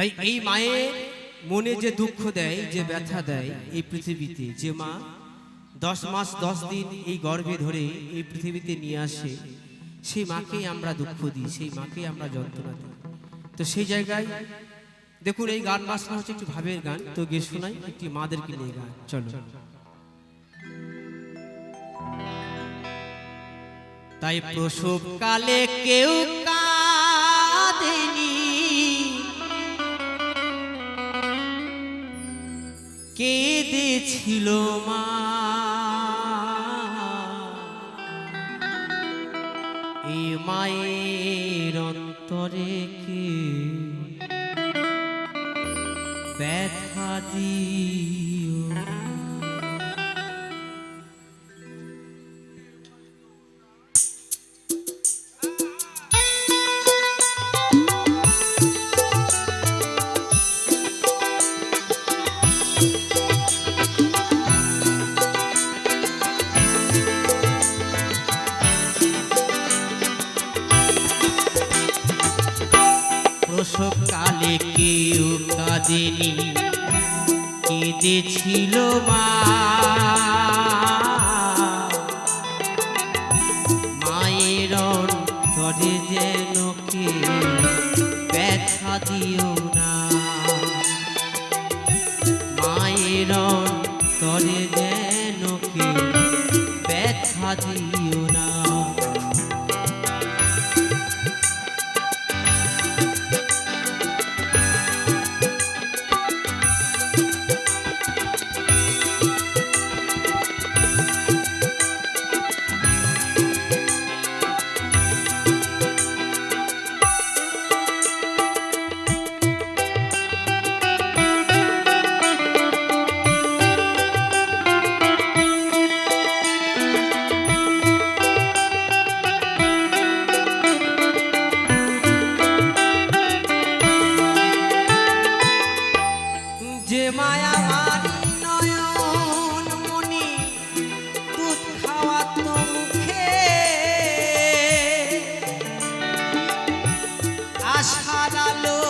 তাই এই মায়ের মনে যে দুঃখ দেয় যে ব্যথা দেয় এই পৃথিবীতে যে মা দশ মাস দশ দিন এই গর্ভে ধরে এই পৃথিবীতে নিয়ে আসে। সেই মাকেই আমরা দুঃখ দিই সেই মাকেই আমরা যন্ত্রণা দিই। তো সেই জায়গায় দেখুন এই গান বাসনা হচ্ছে একটু ভাবের গান তো গে শোনাই একটি মাদেরকে নিয়ে গান। চলো। তাই প্রসব কালে কেউ কেঁদেছিল মা। মায়ের অন্তরে কে ব্যথা দিও? প্রসব কেউ কাঁদেনি, কেঁদেছিল মা। মায়ের অন্তরে যেন কে ব্যথা দিও না। মায়ের অন্তরে যেন কে ব্যথা দিও যে মায়া মানি নয়ন মনি দুধ খাওয়া তো মুখে। আশার আলো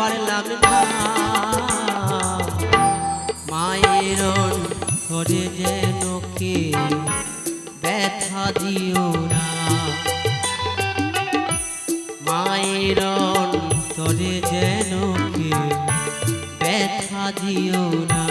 পারলাম না মায়ের ধরে যেন কে ব্যথা দিও না। মায়ের যেন কে ব্যথা দিও না।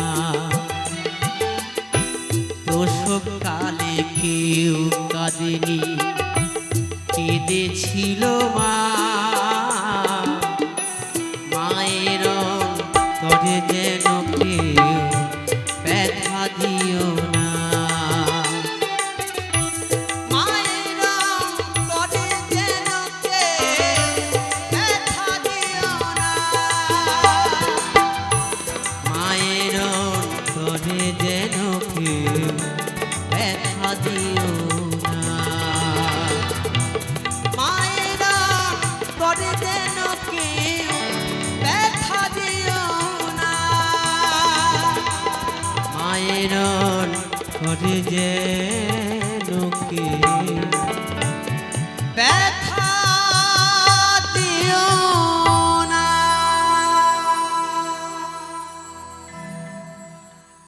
যেন কে